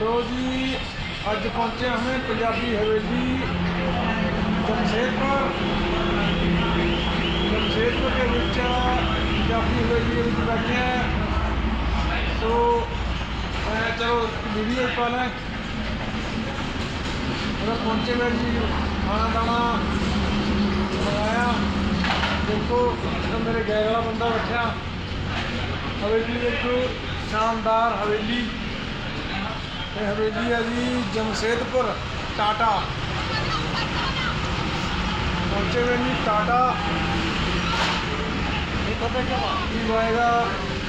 ਲੋ ਜੀ, ਅੱਜ ਪਹੁੰਚੇ ਹਾਂ ਪੰਜਾਬੀ ਹਵੇਲੀ, ਜਮਸ਼ੇਦਪੁਰ। ਜਮਸ਼ੇਦਪੁਰ ਦੇ ਵਿੱਚ ਪੰਜਾਬੀ ਹਵੇਲੀ ਦੇ ਵਿੱਚ ਬੈਠੇ ਹਾਂ ਸੋ, ਮੈਂ ਚਲੋ ਵੀਡੀਓ ਪਾ ਲੈ। ਉਹ ਪਹੁੰਚੇ ਮੈਂ ਜੀ, ਖਾਣਾ ਦਾਣਾ ਬਣਾਇਆ। ਦੇਖੋ ਮੇਰੇ ਗੈਰ ਵਾਲਾ ਬੰਦਾ ਬੈਠਾ। ਹਵੇਲੀ ਦੇਖੋ, ਸ਼ਾਨਦਾਰ ਹਵੇਲੀ। ਇਹ ਹਵੇਲੀ ਹੈ ਜੀ ਜਮਸ਼ੇਦਪੁਰ ਟਾਟਾ। ਪਹੁੰਚੇ ਹੋਏ ਜੀ ਟਾਟਾ। ਇਹ ਪਤਾ ਕੀ ਹੋਏਗਾ?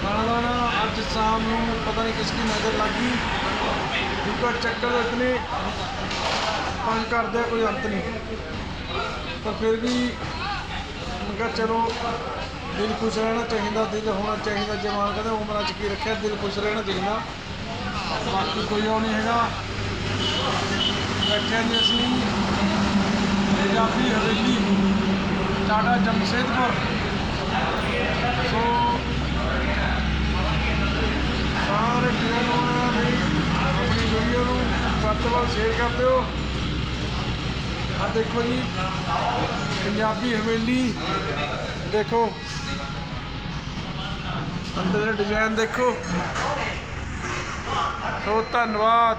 ਖਾਣਾ ਦਾਣਾ ਅੱਜ ਸ਼ਾਮ ਨੂੰ ਪਤਾ ਨਹੀਂ ਕਿਸ ਕੀ ਨਜ਼ਰ ਲੱਗੀ ਕਿਉਂਕਿ ਚੱਕਰ ਇਤਨੇ ਤੰਗ ਕਰਦੇ ਕੋਈ ਅੰਤ ਨਹੀਂ। ਪਰ ਫਿਰ ਵੀ ਮੈਂ ਚਲੋ ਦਿਲ ਖੁਸ਼ ਰਹਿਣਾ ਚਾਹੀਦਾ ਦਿਲ ਹੋਣਾ ਚਾਹੀਦਾ ਜਵਾਨ ਕਹਿੰਦੇ ਉਮਰਾਂ 'ਚ ਕੀ ਰੱਖਿਆ ਦਿਲ ਖੁਸ਼ ਰਹਿਣਾ ਚਾਹੀਦਾ। ਬਾਕੀ ਕੋਈ ਉਹ ਨਹੀਂ ਹੈਗਾ। ਬੈਠੇ ਜੀ ਅਸੀਂ। ਪੰਜਾਬੀ ਹਵੇਲੀ ਟਾਟਾ ਜਮਸ਼ੇਦਪੁਰ। ਸੋ ਸਾਰੇ ਵੀਰਾਂ ਨੂੰ ਵੀ ਆਪਣੀ ਵੀਡੀਓ ਨੂੰ ਵੱਧ ਤੋਂ ਵੱਧ ਸ਼ੇਅਰ ਕਰ ਦਿਓ। ਆ ਦੇਖੋ ਜੀ, ਪੰਜਾਬੀ ਹਵੇਲੀ। ਦੇਖੋ। ਅੰਦਰ ਦੇ ਡਿਜ਼ਾਈਨ ਦੇਖੋ। ਸੋ ਧੰਨਵਾਦ